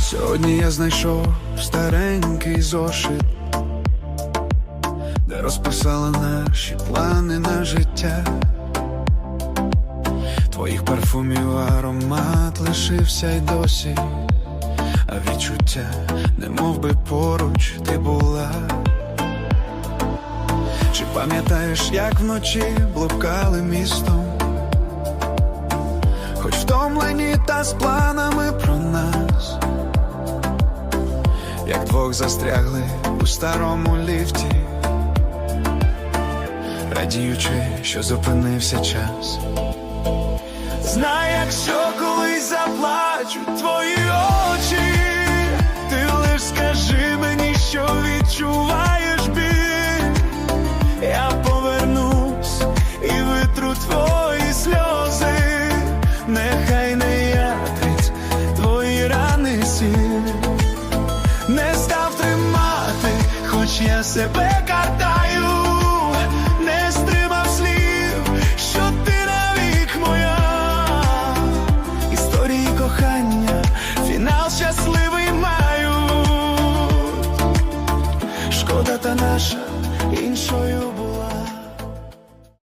Сьогодні я знайшов старенький зошит, де розписали наші плани на життя. Твоїх парфумів аромат лишився й досі, а відчуття, не мов би поруч пам'ятаєш, як вночі блукали містом? Хоч втомлені та з планами про нас, як двох застрягли у старому ліфті, радіючи, що зупинився час. Знай, якщо колись заплачуть твої очі, ти лиш скажи мені, що відчуваєш хоч я себе картаю, не стримав слів, що ти навік моя. Історії кохання, фінал щасливий маю. Шкода та наша іншою